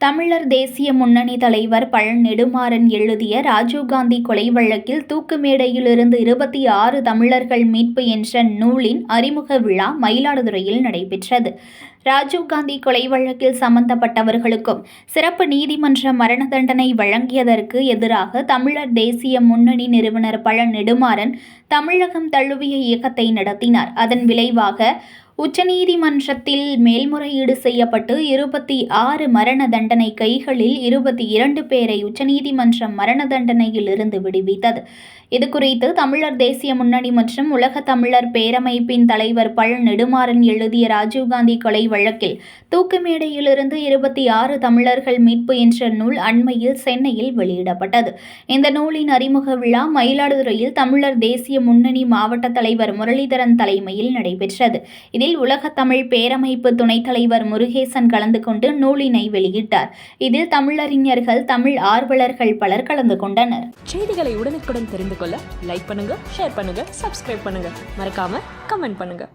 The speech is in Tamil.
தமிழர் தேசிய முன்னணி தலைவர் பழ நெடுமாறன் எழுதிய ராஜீவ்காந்தி கொலை வழக்கில் தூக்கு மேடையிலிருந்து இருபத்தி ஆறு தமிழர்கள் மீட்பு என்ற நூலின் அறிமுக விழா மயிலாடுதுறையில் நடைபெற்றது. ராஜீவ்காந்தி கொலை வழக்கில் சம்பந்தப்பட்டவர்களுக்கும் சிறப்பு நீதிமன்ற மரண தண்டனை வழங்கியதற்கு எதிராக தமிழர் தேசிய முன்னணி நிறுவனர் பழ நெடுமாறன் தமிழகம் தழுவிய இயக்கத்தை நடத்தினார். அதன் விளைவாக உச்சநீதிமன்றத்தில் மேல்முறையீடு செய்யப்பட்டு இருபத்தி ஆறு மரண தண்டனை கைகளில் இருபத்தி இரண்டு பேரை உச்சநீதிமன்றம் மரண தண்டனையில் இருந்து விடுவித்தது. இதுகுறித்து தமிழர் தேசிய முன்னணி மற்றும் உலக தமிழர் பேரமைப்பின் தலைவர் பழ நெடுமாறன் எழுதிய ராஜீவ்காந்தி கொலை வழக்கில் தூக்கு மேடையிலிருந்து இருபத்தி ஆறு தமிழர்கள் மீட்பு என்ற நூல் அண்மையில் சென்னையில் வெளியிடப்பட்டது. இந்த நூலின் அறிமுக விழா மயிலாடுதுறையில் தமிழர் தேசிய முன்னணி மாவட்ட தலைவர் முரளிதரன் தலைமையில் நடைபெற்றது. இதில் உலக தமிழ் பேரமைப்பு துணைத் தலைவர் முருகேசன் கலந்து கொண்டு நூலினை வெளியிட்டார். இதில் தமிழறிஞர்கள் தமிழ் ஆர்வலர்கள் பலர் கலந்து கொண்டனர். செய்திகளை உடனுக்குடன் தெரிந்து கொள்ள லைக் பண்ணுங்க ஷேர் பண்ணுங்க சப்ஸ்கிரைப் பண்ணுங்க. மறக்காம கமெண்ட் பண்ணுங்க.